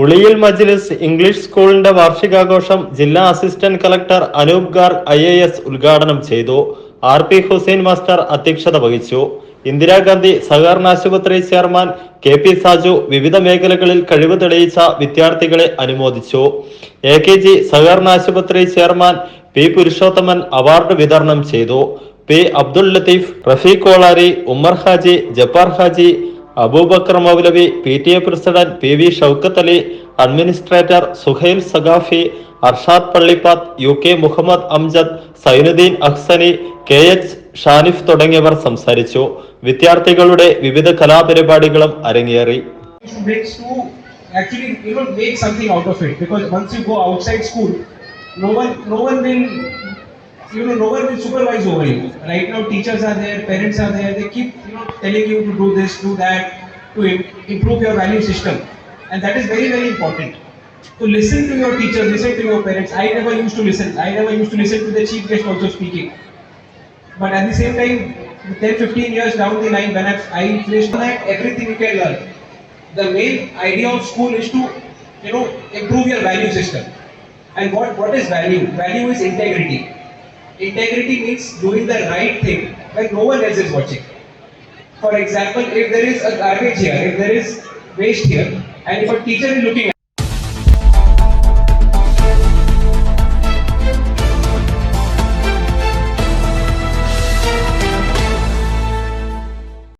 ഉളിയിൽ മജ്ലിസ് ഇംഗ്ലീഷ് സ്കൂളിന്റെ വാർഷികാഘോഷം ജില്ലാ assistant collector Anoop Garg I S ഉദ്ഘാടനം ചെയ്തു. ആർ പി ഹുസൈൻ മാസ്റ്റർ അധ്യക്ഷത വഹിച്ചു. ഇന്ദിരാഗാന്ധി സഹകരണ ആശുപത്രി ചെയർമാൻ കെ പി സാജു വിവിധ മേഖലകളിൽ കഴിവ് തെളിയിച്ച വിദ്യാർത്ഥികളെ അനുമോദിച്ചു. എ കെ ജി സഹകരണ ആശുപത്രി ചെയർമാൻ പി പുരുഷോത്തമൻ അവാർഡ് വിതരണം ചെയ്തു. P Abdul Latheef Rafeeq Kolari Ummer Haji Jappar Haji Aboobacker Moulavi P T A president P V Shoukath Ali administrator Suhail Saqafi Arshad Pallippath U K Muhammad Amjad Sainudheen Ahsani K H Shanif തുടങ്ങിയവർ സംസാരിച്ചു. വിദ്യാർത്ഥികളുടെ വിവിധ കലാപരിപാടികളും അരങ്ങേറി. Actually you make something out of it because once you go outside school no one no one will you know no one will supervise over you. Right now teachers are there parents are there they keep you know telling you to do this do that to improve your value system. And that is very very important. To listen to your teachers listen to your parents. I never used to listen. I never used to listen to the chief guest also speaking. But at the same time 10 15 years down the line when I've, i that everything you can learn. The main idea of school is to you know improve your value system. And what what is value? Value is integrity integrity means doing the right thing when no one else is watching. For example if there is a garbage here if there is waste here and if a teacher is looking